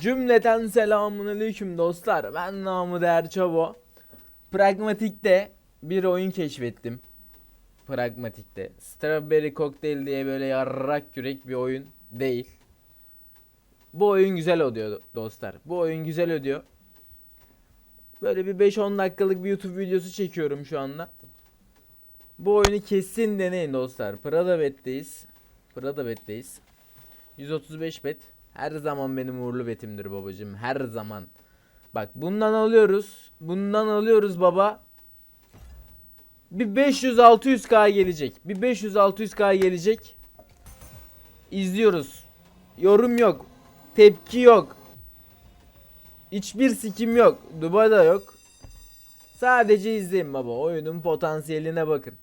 Cümleten selamun aleyküm dostlar. Ben namı değer Çabo. Pragmatik'te bir oyun keşfettim. Pragmatik'te. Strawberry Cocktail diye böyle yarrak yürek bir oyun değil. Bu oyun güzel oluyor dostlar. Bu oyun güzel ödüyor. Böyle bir 5-10 dakikalık bir YouTube videosu çekiyorum şu anda. Bu oyunu kesin deneyin dostlar. Prada betteyiz. Prada betteyiz. 135 bet. Her zaman benim uğurlu betimdir babacığım. Her zaman. Bak bundan alıyoruz. Bundan alıyoruz baba. Bir 500-600k gelecek. Bir 500-600k gelecek. İzliyoruz. Yorum yok. Tepki yok. Hiçbir sikim yok. Dubai'da yok. Sadece izleyin baba. Oyunun potansiyeline bakın.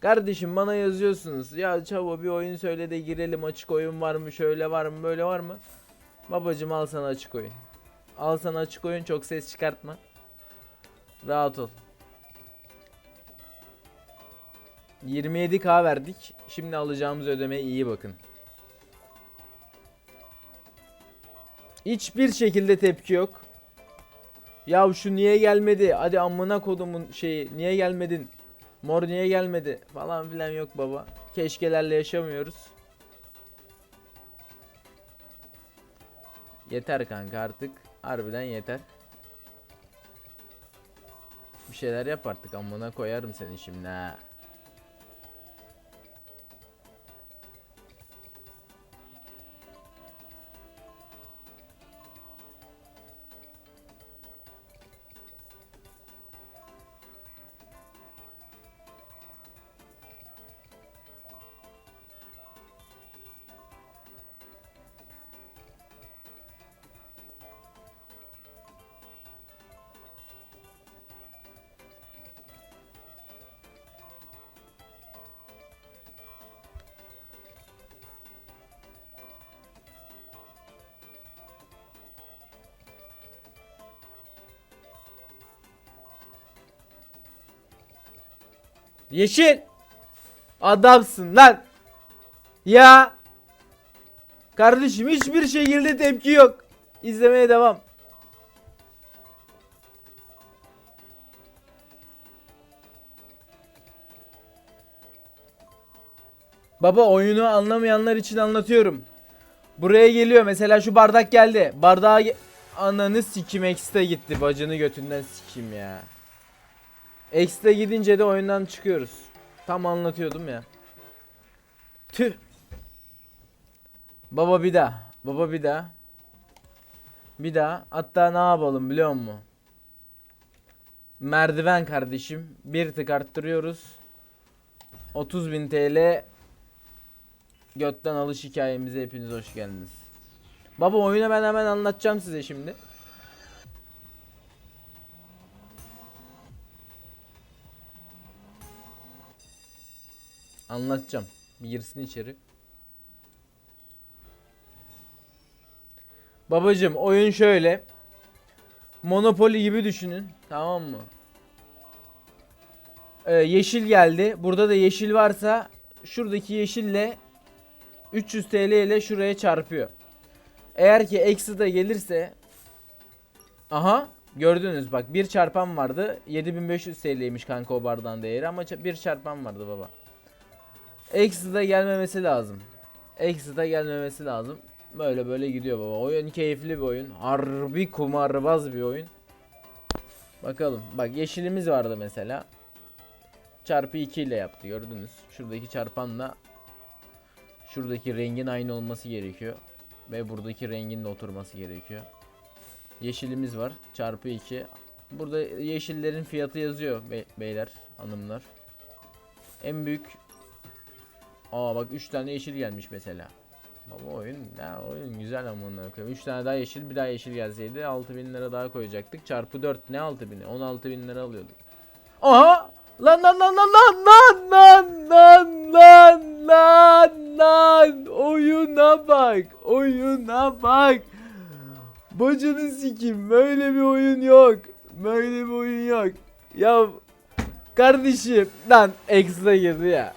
Kardeşim bana yazıyorsunuz. Ya çavo bir oyun söyle de girelim. Açık oyun var mı? Şöyle var mı? Böyle var mı? Babacım al sana açık oyun. Al sana açık oyun. Çok ses çıkartma. Rahat ol. 27k verdik. Şimdi alacağımız ödemeye iyi bakın. Hiçbir şekilde tepki yok. Ya şu niye gelmedi? Hadi amına kodumun şeyi niye gelmedin? Mor niye gelmedi? Falan filan yok baba. Keşkelerle yaşamıyoruz. Yeter kanka artık. Harbiden yeter. Bir şeyler yap artık amına koyarım seni şimdi ha. Yeşil. Adamsın lan. Ya. Kardeşim hiçbir şekilde tepki yok. İzlemeye devam. Baba oyunu anlamayanlar için anlatıyorum. Buraya geliyor mesela şu bardak geldi. Bardağa ge- ananı sikim ekstra gitti. Bacını götünden sikim ya. X'de gidince de oyundan çıkıyoruz. Tam anlatıyordum ya. Tüh. Baba bir daha. Baba bir daha. Bir daha. Hatta ne yapalım biliyor musun? Merdiven kardeşim. Bir tık arttırıyoruz. 30.000 TL Götten alış hikayemize hepiniz hoş geldiniz. Baba oyunu ben hemen anlatacağım size şimdi. Anlatacağım. Bir girsin içeri. Babacım oyun şöyle. Monopoly gibi düşünün. Tamam mı? Ee, yeşil geldi. Burada da yeşil varsa şuradaki yeşille 300 TL ile şuraya çarpıyor. Eğer ki eksi de gelirse Aha gördünüz bak bir çarpan vardı 7500 TL'ymiş kanka o bardağın değeri ama bir çarpan vardı baba. Eksi de gelmemesi lazım. Eksi de gelmemesi lazım. Böyle böyle gidiyor baba. Oyun keyifli bir oyun. Harbi kumarbaz bir oyun. Bakalım. Bak yeşilimiz vardı mesela. Çarpı 2 ile yaptı gördünüz. Şuradaki çarpanla şuradaki rengin aynı olması gerekiyor. Ve buradaki rengin de oturması gerekiyor. Yeşilimiz var. Çarpı 2. Burada yeşillerin fiyatı yazıyor be- beyler, hanımlar. En büyük Aa bak 3 tane yeşil gelmiş mesela. Baba oyun ya oyun güzel amına koyayım. 3 tane daha yeşil bir daha yeşil gelseydi 6000 lira daha koyacaktık. Çarpı 4 ne 6000? 16000 lira alıyorduk. Aha! Lan lan lan lan lan lan lan lan lan lan lan oyuna bak oyuna bak Bacını sikim böyle bir oyun yok böyle bir oyun yok ya kardeşim lan ekstra girdi ya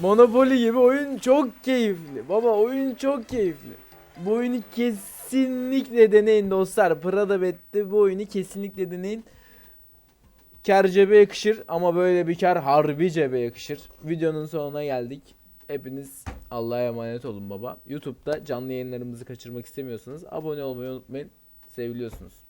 Monopoly gibi oyun çok keyifli baba oyun çok keyifli bu oyunu kes kesinlikle deneyin dostlar. Prada Bet'te bu oyunu kesinlikle deneyin. Kar cebe yakışır ama böyle bir kar harbi cebe yakışır. Videonun sonuna geldik. Hepiniz Allah'a emanet olun baba. YouTube'da canlı yayınlarımızı kaçırmak istemiyorsanız abone olmayı unutmayın. Seviliyorsunuz.